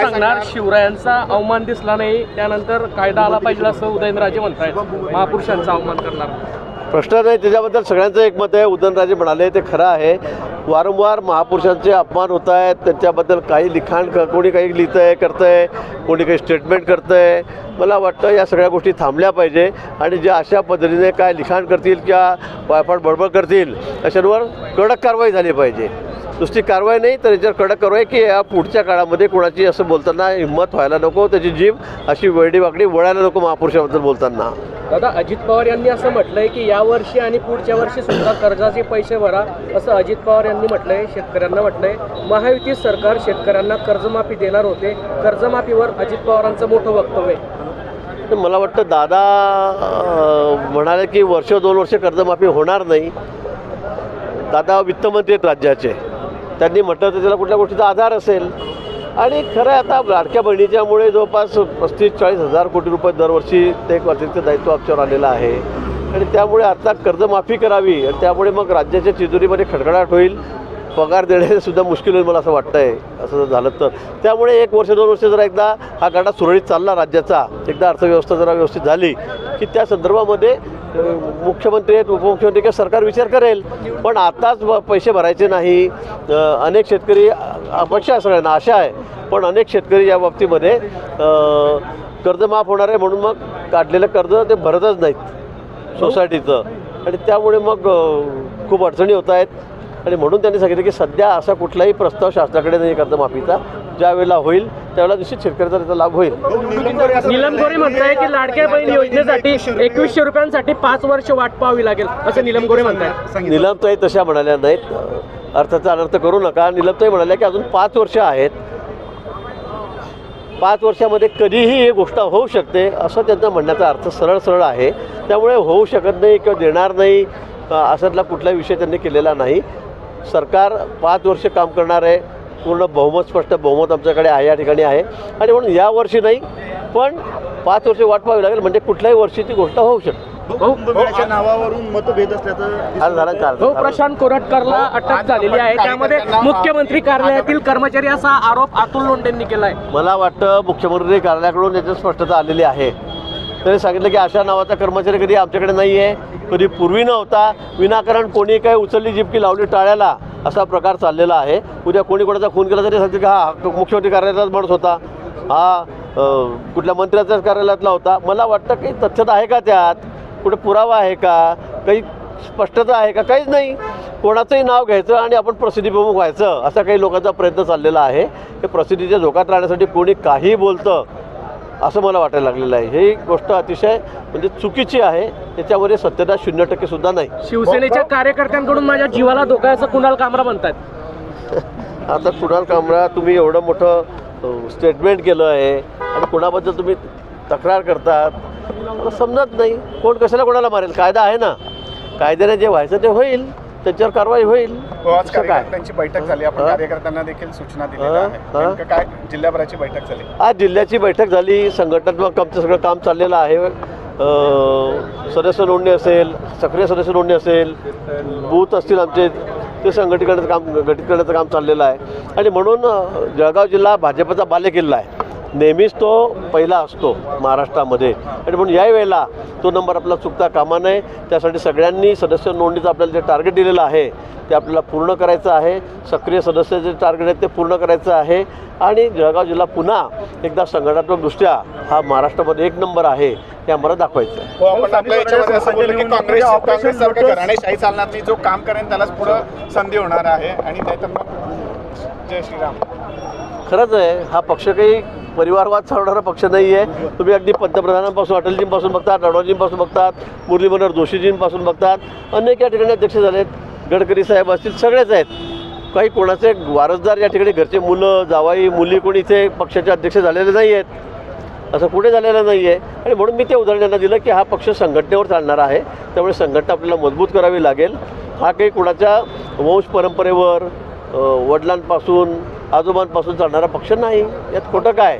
सांगणार शिवरायांचा अवमान दिसला नाही त्यानंतर कायदा आला पाहिजे असं उदयनराजे म्हणतायत महापुरुषांचा अवमान करणार. प्रश्न नाही त्याच्याबद्दल सगळ्यांचं एक मत आहे. उदयनराजे म्हणाले ते खरं आहे. वारंवार महापुरुषांचे अपमान होत आहेत. त्यांच्याबद्दल काही लिखाण क- कोणी काही लिहितं आहे करतं आहे कोणी काही स्टेटमेंट करतं आहे मला वाटतं या सगळ्या गोष्टी थांबल्या पाहिजे आणि ज्या अशा पद्धतीने काय लिखाण करतील किंवा वायफाट बडबड करतील अशांवर कडक कारवाई झाली पाहिजे. नुसती कारवाई नाही तर याच्यावर कडक कारवाई की या पुढच्या काळामध्ये कोणाची असं बोलताना हिंमत व्हायला नको त्याची जीव अशी वेडी वाकडी वळायला नको महापुरुषाबद्दल बोलताना. दादा अजित पवार यांनी असं म्हटलंय की या वर्षी आणि पुढच्या वर्षी सुद्धा कर्जाचे पैसे भरा असं अजित पवार यांनी म्हटलंय शेतकऱ्यांना म्हटलंय. महायुती सरकार शेतकऱ्यांना कर्जमाफी देणार होते. कर्जमाफीवर अजित पवारांचं मोठं वक्तव्य आहे. मला वाटतं दादा म्हणाले की वर्ष दोन वर्ष कर्जमाफी होणार नाही. दादा वित्तमंत्री आहेत राज्याचे. त्यांनी म्हटलं तर त्याला कुठल्या गोष्टीचा आधार असेल. आणि खरं आता लाडक्या बहिणीच्यामुळे जवळपास पस्तीस चाळीस हजार कोटी रुपये दरवर्षी ते एक अतिरिक्त दायित्व आमच्यावर आलेलं आहे. आणि त्यामुळे आता कर्जमाफी करावी आणि त्यामुळे मग राज्याच्या तिजोरीमध्ये खडखडाट होईल. पगार देणे सुद्धा मुश्किल होईल मला असं वाटतं आहे असं जर झालं तर. त्यामुळे एक वर्ष दोन वर्ष जर एकदा हा गाडा सुरळीत चालला राज्याचा. एकदा अर्थव्यवस्था जरा व्यवस्थित झाली की त्या संदर्भामध्ये मुख्यमंत्री आहेत उपमुख्यमंत्री किंवा सरकार विचार करेल. पण आताच ब- पैसे भरायचे नाही. अनेक शेतकरी अपेक्षा आहे सगळ्यांना आशा आहे. पण अनेक शेतकरी या बाबतीमध्ये कर्ज माफ होणार आहे म्हणून मग काढलेलं कर्ज ते भरतच नाहीत सोसायटीचं. आणि त्यामुळे मग खूप अडचणी होत आहेत. आणि म्हणून त्यांनी सांगितलं की सध्या असा कुठलाही प्रस्ताव शासनाकडे नाही कर्जमाफीचा ज्या वेळेला होईल त्यावेळेला निश्चित शेतकऱ्याचा त्याचा लाभ होईल. नीलम गोरे म्हणताय की लाडक्या बहीण योजनेसाठी एकवीसशे रुपयांसाठी पाच वर्ष वाट पाहावी लागेल असं नीलम गोरे म्हणताय निलमताई तशा म्हणाल्या नाहीत. अर्थाचा अनर्थ करू नका. निलमताई म्हणाल्या की अजून पाच वर्ष आहेत. पाच वर्षामध्ये कधीही ही गोष्ट होऊ शकते असं त्यांचा म्हणण्याचा अर्थ सरळ सरळ आहे. त्यामुळे होऊ शकत नाही किंवा देणार नाही असातला कुठलाही विषय त्यांनी केलेला नाही. सरकार पाच वर्ष काम करणार आहे. पूर्ण बहुमत स्पष्ट बहुमत आमच्याकडे आहे या ठिकाणी आहे. आणि म्हणून या वर्षी नाही पण पाच वर्ष वाट पाहावी लागेल. म्हणजे कुठल्याही वर्षी ती गोष्ट होऊ शकते. नावावरून मतभेद असल्याचं आज झाला काल. हो प्रशांत कोरटकरला अटक झालेली आहे. त्यामध्ये मुख्यमंत्री कार्यालयातील कर्मचारी असा आरोप अतुल लोंढेंनी केलाय. मला वाटतं मुख्यमंत्री कार्यालयाकडून याची स्पष्टता आलेली आहे. त्यांनी सांगितलं की अशा नावाचा कर्मचारी कधी आमच्याकडे नाही आहे कधी पूर्वी नव्हता. विनाकारण कोणी काही उचलली जिपकी लावली टाळ्याला असा प्रकार चाललेला आहे. उद्या कोणी कोणाचा खून केला तरी सांगतील की हा मुख्यमंत्री कार्यालयाचाच माणूस होता. हा कुठल्या मंत्र्याच्याच कार्यालयातला होता. मला वाटतं काही तथ्यता आहे का त्यात? कुठे पुरावा आहे का? काही स्पष्टता आहे का? काहीच नाही. कोणाचंही नाव घ्यायचं आणि आपण प्रसिद्धीप्रमुख व्हायचं असा काही लोकांचा प्रयत्न चाललेला आहे. हे प्रसिद्धीच्या धोक्यात राहण्यासाठी कोणी काही बोलतं असं मला वाटायला लागलेलं आहे. ही गोष्ट अतिशय म्हणजे चुकीची आहे. त्याच्यामध्ये सत्यता शून्य टक्के सुद्धा नाही. शिवसेनेच्या कार्यकर्त्यांकडून माझ्या जीवाला धोका कुणाल कामरा म्हणतात आता कुणाल कामरा तुम्ही एवढं मोठं स्टेटमेंट केलं आहे. आणि कुणाबद्दल तुम्ही तक्रार करतात. समजत नाही. कोण कशाला कोणाला मारेल? कायदा आहे ना. कायद्याने जे व्हायचं ते होईल. त्याच्यावर कारवाई होईल. हो, आज असं काय? कार्यकर्त्यांची बैठक झाली. आपण हा? कार्यकर्त्यांना देखील सूचना दिलेल्या हा? हा? नेमकं काय जिल्ह्याभराची बैठक झाली? आज जिल्ह्याची बैठक झाली. संघटनात्मक आमचं सगळं काम चाललेलं आहे. अं, सदस्य नोंदणी असेल सक्रिय सदस्य नोंदणी असेल बूथ असतील आमचे ते संघटित करण्याचं काम गठीत करण्याचं काम चाललेलं आहे. आणि म्हणून अं, जळगाव जिल्हा भाजपचा बालेकिल्ला आहे. नेहमीच तो पहिला असतो महाराष्ट्रामध्ये. आणि म्हणून याही वेळेला तो नंबर आपला चुकता कामा नये. त्यासाठी सगळ्यांनी सदस्य नोंदणीचं आपल्याला जे टार्गेट दिलेलं आहे ते आपल्याला पूर्ण करायचं आहे. सक्रिय सदस्य जे टार्गेट आहे ते पूर्ण करायचं आहे. आणि जळगाव जिल्हा पुन्हा एकदा संघटनात्मकदृष्ट्या हा महाराष्ट्रामध्ये एक नंबर आहे हे आम्हाला दाखवायचं आहे हो चालणार नाही. जो काम करेन त्यालाच पुढं संधी होणार आहे. आणि जय श्रीराम. खरंच आहे हा पक्ष काही परिवारवाद चालवणारा पक्ष नाही आहे तुम्ही अगदी पंतप्रधानांपासून अटलजींपासून बघतात अडवाणजींपासून बघतात मुरली मनोहर जोशीजींपासून बघतात. अनेक या ठिकाणी अध्यक्ष झालेत. गडकरी साहेब असतील सगळेच आहेत. काही कोणाचे वारसदार या ठिकाणी घरचे मुलं जावाई मुली कोणी इथे पक्षाचे अध्यक्ष झालेले नाही आहेत असं कुठे झालेलं नाही आहे आणि म्हणून मी ते उदाहरण त्यांना दिलं की हा पक्ष संघटनेवर चालणारा आहे. त्यामुळे संघटना आपल्याला मजबूत करावी लागेल. हा काही कुणाच्या वंश परंपरेवर वडिलांपासून आजोबांपासून चालणारा पक्ष नाही. यात खोटं काय?